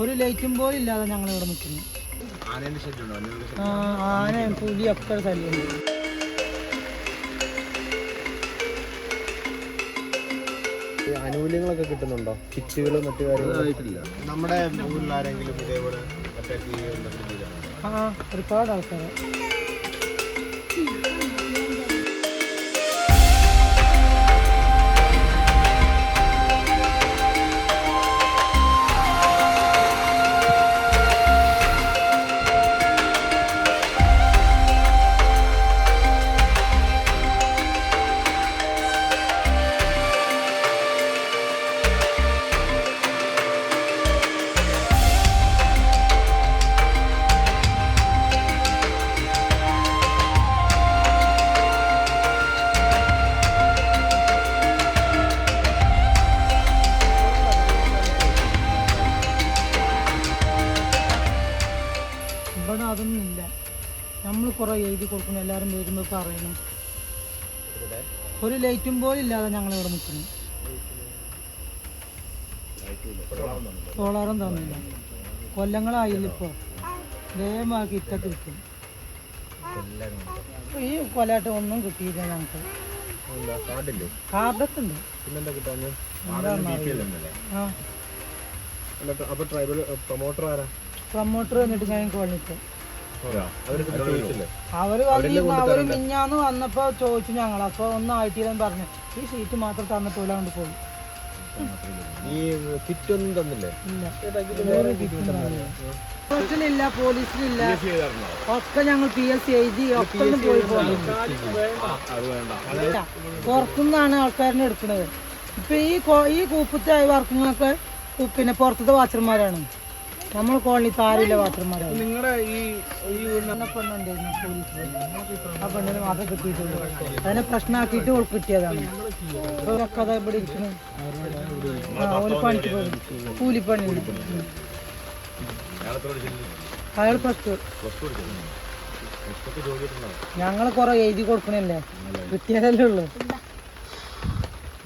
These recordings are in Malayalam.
ഒരു ലൈറ്റും പോലും ഇല്ലാതെ ഞങ്ങൾ ഇവിടെ നിൽക്കുന്നു. ആന പുലി ഒക്കെ ശല്യമുണ്ട് ആനുകൂല്യങ്ങളൊക്കെ കിട്ടുന്നുണ്ടോ? കിച്ചുകളും മറ്റു കാര്യങ്ങളും? നമ്മുടെ ആരെങ്കിലും ഇതേപോലെ ആ ഒരുപാട് ആൾക്കാർ നമ്മൾ കുറേ എഴുതി കൊടുക്കണം എല്ലാവരും വരുമ്പോൾ പറയണം. ഒരു ലൈറ്റും പോലും ഇല്ലാതെ ഞങ്ങൾ ഇവിടെ നിൽക്കുന്നു. സോളാറും തന്നില്ല. കൊല്ലങ്ങളായില്ല ഇപ്പോൾ ദയമാക്കി ഇറ്റക്ക് കിട്ടും ഈ കൊലയായിട്ട് ഒന്നും കിട്ടിയില്ല ഞങ്ങൾക്ക്. കാർഡൊക്കെ ഉണ്ട് എന്നിട്ട് പ്രൊമോട്ടർ വന്നിട്ട് ഞാൻ കൊള്ളിച്ചു അവർ പറഞ്ഞു അവർ മിഞ്ഞാന്ന് വന്നപ്പോ ചോദിച്ചു ഞങ്ങൾ അപ്പൊ ഒന്നും ആയിട്ടില്ലെന്ന് പറഞ്ഞു. ഈ സീറ്റ് മാത്രം തന്നിട്ടില്ല കൊണ്ട് പോയി. ഈ കിറ്റ് ഒന്നും തന്നില്ലേ? ഇല്ല. വേറെ പോസ്റ്റിലില്ല പോലീസിലില്ല. ഒക്കെ ഞങ്ങൾ പി എസ് എഴുതി ഒക്കെ ഒന്ന് പോയി പോയി. പുറത്തുനിന്നാണ് ആൾക്കാരനെ എടുക്കുന്നത് ഇപ്പൊ ഈ ഈ കൂപ്പത്തെ വർക്കുന്നൊക്കെ പിന്നെ പുറത്തത്തെ വാച്ചർമാരാണ് നമ്മൾ കോളനി താരില്ല വാച്ചർമാരാണ് നിങ്ങളുടെ ഈ ഈ പെണ്ണ പെണ്ണുണ്ടായിരുന്നു പോലീസിൽ ആ പെണ്ണിന് മാത്രം കിട്ടിയിട്ടുള്ളൂ അതിനെ പ്രശ്നമാക്കിയിട്ട് ഓൾ കിട്ടിയതാണ്. അതാ ഇവിടെ ഇരിക്കുന്നു ഓൾ പണിക്ക് പോയി. കൂലിപ്പണി. അയാൾ പ്ലസ് ടു ഞങ്ങൾ കുറെ എഴുതി കൊടുക്കണല്ലേ? കിട്ടിയതല്ലേ ഉള്ളൂ.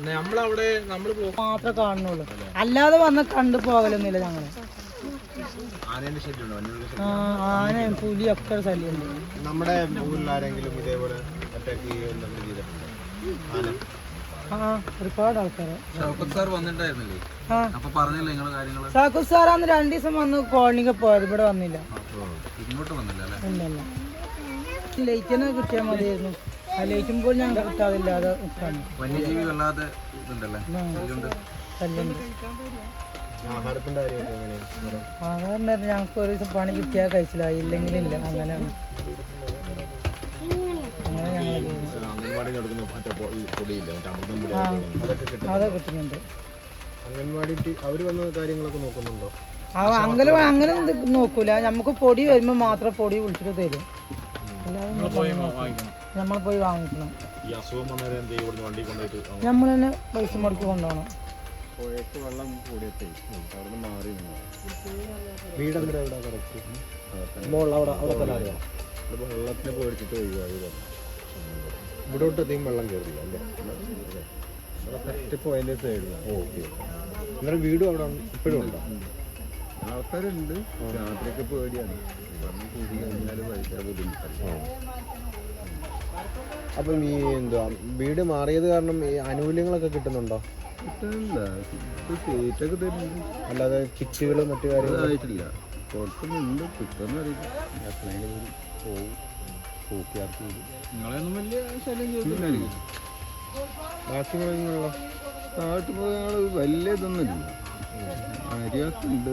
നമ്മളവിടെ നമ്മൾ മാത്രമേ കാണുന്നുള്ളൂ. അല്ലാതെ വന്ന് കണ്ടു പോകലൊന്നുമില്ല ഞങ്ങൾ ആനേന്റെ ശല്യമുണ്ടോ വന്യമൃഗ ശല്യം ആ ആന പുലി ഒക്കെ ശല്യമുണ്ട്. നമ്മുടെ ഊരിൽ ആരെങ്കിലും ഇതേപോലെ അറ്റാക്ക് ഒരുപാട് ആൾക്കാര്. സാക്കു സാർ അന്ന് രണ്ടു ദിവസം വന്ന് കോളനിക്ക് പോയത്. ഇവിടെ വന്നില്ല. ലൈറ്റിനെ കിട്ടിയാൽ മതിയായിരുന്നു. ആ ലൈറ്റും പോലും ഞങ്ങൾക്ക് കിട്ടാതില്ല അത് നിൽക്കാണ്. വന്യജീവി വല്ലാതെ ഇതുണ്ടല്ലേ? ശല്യമുണ്ട്. ശല്യമുണ്ട്. ആഹാരത്തിന്റെ കാര്യമൊക്കെ എങ്ങനെയാണ് സാധാരണ ഞങ്ങൾക്ക് ഒരു ദിവസം പണി കിട്ടിയാൽ കഴിച്ചില്ല. ഇല്ലെങ്കിലില്ല അങ്ങനെയാണ് അങ്ങനെ ഞങ്ങൾ ചെയ്യുന്നത് അംഗൻവാടി നടക്കുന്ന മറ്റേ പൊ- ഈ പൊടിയില്ല? മറ്റേ അമൃതം പൊടി ആ അതൊക്കെ കിട്ടും അതൊക്കെ കിട്ടുന്നുണ്ട്. അംഗൻവാടി അവർ വന്ന കാര്യങ്ങളൊക്കെ നോക്കുന്നുണ്ടോ? ആ അങ്ങനെ അങ്ങനെ നോക്കൂല. നമുക്ക് പൊടി വരുമ്പോ മാത്രം പൊടി വിളിച്ചിട്ട് തരും. നമ്മൾ പോയി വാങ്ങിക്കണം. നമ്മൾ തന്നെ പൈസ മുടക്കി കൊണ്ടുപോകണം. പുഴയ്ക്ക് വെള്ളം കൂടിയത്തെ അവിടെ മാറി വീട് എന്തിനാ ഇവിടെ കറക്റ്റ് മോൾ അവിടെ അവിടെ തന്നെ അറിയാം വെള്ളത്തിന് പേടിച്ചിട്ട് ഒഴിവായി ഇവിടോട്ട് അധികം വെള്ളം കയറില്ല അല്ലേ? പോയിന്റ് സൈഡിലാണ് ഓക്കെ. വീടും അവിടെ ഇപ്പോഴും ഉണ്ടോ? ആൾക്കാരുണ്ട്. രാത്രിയൊക്കെ പേടിയാണ്. വന്ന് കൂടി കഴിഞ്ഞാൽ ഭയങ്കര ബുദ്ധിമുട്ടല്ല? അപ്പം ഈ എന്തുവാ വീട് മാറിയത് കാരണം ഈ ആനുകൂല്യങ്ങളൊക്കെ കിട്ടുന്നുണ്ടോ? സീറ്റൊക്കെ തരുന്നുണ്ട് അല്ലാതെ കിറ്റുകൾ മറ്റു കാര്യങ്ങളായിട്ടില്ല കുഴപ്പമൊന്നുമില്ല. കിട്ടുമെന്ന് അറിയില്ല. എപ്പോഴെങ്കിലും പോവും. കൂട്ടിയാർക്ക് നിങ്ങളെയൊന്നും വലിയ ശല്യം ചെയ്തിട്ടില്ല ബാക്കി മൃഗങ്ങളോ കാട്ടുമൃഗങ്ങൾ വലിയ ഇതൊന്നുമില്ല. അരിയൊക്കെ ഉണ്ട്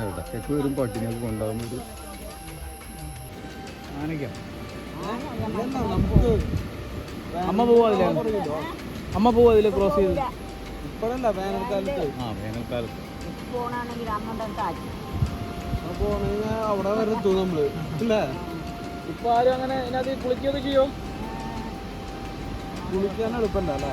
ഇടയ്ക്കൊക്കെ വരും പട്ടിനൊക്കെ കൊണ്ടുപോകാൻ വരും അമ്മ പോവാ അതിലെ അമ്മ പോവാ അതിലെ ക്രോസ് ചെയ്ത്. ഇപ്പോഴല്ല വേനൽക്കാലത്ത്. ആ വേനൽക്കാലത്ത്. പോണാണെങ്കിൽ അമ്മ ആക്കി അപ്പൊ അവിടെ വരെ എത്തും നമ്മൾ അല്ലേ? ഇപ്പൊ ആരും അങ്ങനെ ഇതിനകത്ത് കുളിക്കുകയൊക്കെ ചെയ്യും. കുളിക്കാൻ എളുപ്പമല്ല അല്ലേ?